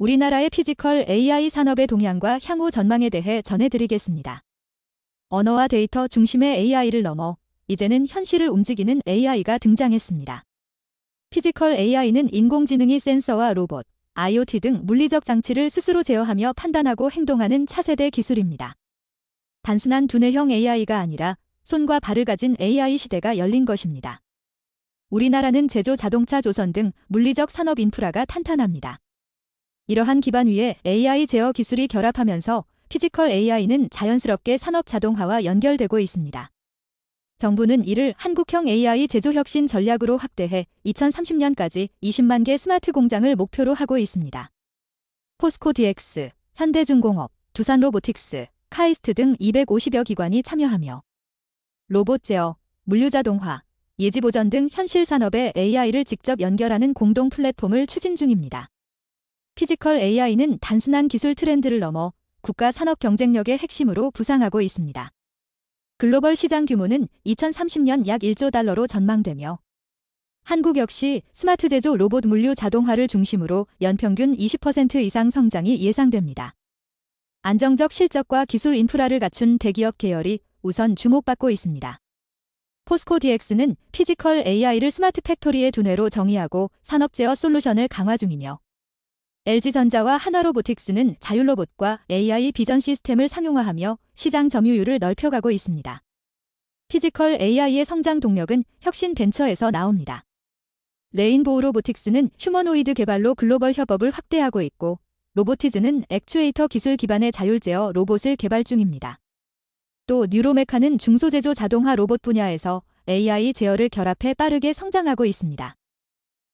우리나라의 피지컬 AI 산업의 동향과 향후 전망에 대해 전해드리겠습니다. 언어와 데이터 중심의 AI를 넘어 이제는 현실을 움직이는 AI가 등장했습니다. 피지컬 AI는 인공지능이 센서와 로봇, IoT 등 물리적 장치를 스스로 제어하며 판단하고 행동하는 차세대 기술입니다. 단순한 두뇌형 AI가 아니라 손과 발을 가진 AI 시대가 열린 것입니다. 우리나라는 제조 자동차 조선 등 물리적 산업 인프라가 탄탄합니다. 이러한 기반 위에 AI 제어 기술이 결합하면서 피지컬 AI는 자연스럽게 산업 자동화와 연결되고 있습니다. 정부는 이를 한국형 AI 제조 혁신 전략으로 확대해 2030년까지 20만 개 스마트 공장을 목표로 하고 있습니다. 포스코 DX, 현대중공업, 두산로보틱스, 카이스트 등 250여 기관이 참여하며 로봇 제어, 물류자동화, 예지보전 등 현실 산업에 AI를 직접 연결하는 공동 플랫폼을 추진 중입니다. 피지컬 AI는 단순한 기술 트렌드를 넘어 국가 산업 경쟁력의 핵심으로 부상하고 있습니다. 글로벌 시장 규모는 2030년 약 1조 달러로 전망되며 한국 역시 스마트 제조 로봇 물류 자동화를 중심으로 연평균 20% 이상 성장이 예상됩니다. 안정적 실적과 기술 인프라를 갖춘 대기업 계열이 우선 주목받고 있습니다. 포스코 DX는 피지컬 AI를 스마트 팩토리의 두뇌로 정의하고 산업 제어 솔루션을 강화 중이며 LG전자와 하나로보틱스는 자율로봇과 AI 비전 시스템을 상용화하며 시장 점유율을 넓혀가고 있습니다. 피지컬 AI의 성장 동력은 혁신 벤처에서 나옵니다. 레인보우 로보틱스는 휴머노이드 개발로 글로벌 협업을 확대하고 있고 로보티즈는 액추에이터 기술 기반의 자율 제어 로봇을 개발 중입니다. 또 뉴로메카는 중소제조 자동화 로봇 분야에서 AI 제어를 결합해 빠르게 성장하고 있습니다.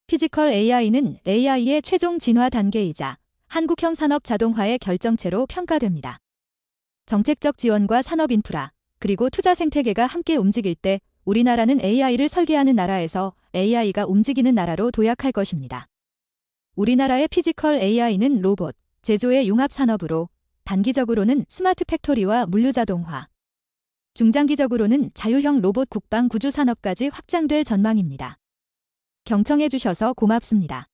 피지컬 AI는 AI의 최종 진화 단계이자 한국형 산업 자동화의 결정체로 평가됩니다. 정책적 지원과 산업 인프라, 그리고 투자 생태계가 함께 움직일 때 우리나라는 AI를 설계하는 나라에서 AI가 움직이는 나라로 도약할 것입니다. 우리나라의 피지컬 AI는 로봇, 제조의 융합 산업으로 단기적으로는 스마트 팩토리와 물류 자동화, 중장기적으로는 자율형 로봇 국방 구주 산업까지 확장될 전망입니다. 경청해 주셔서 고맙습니다.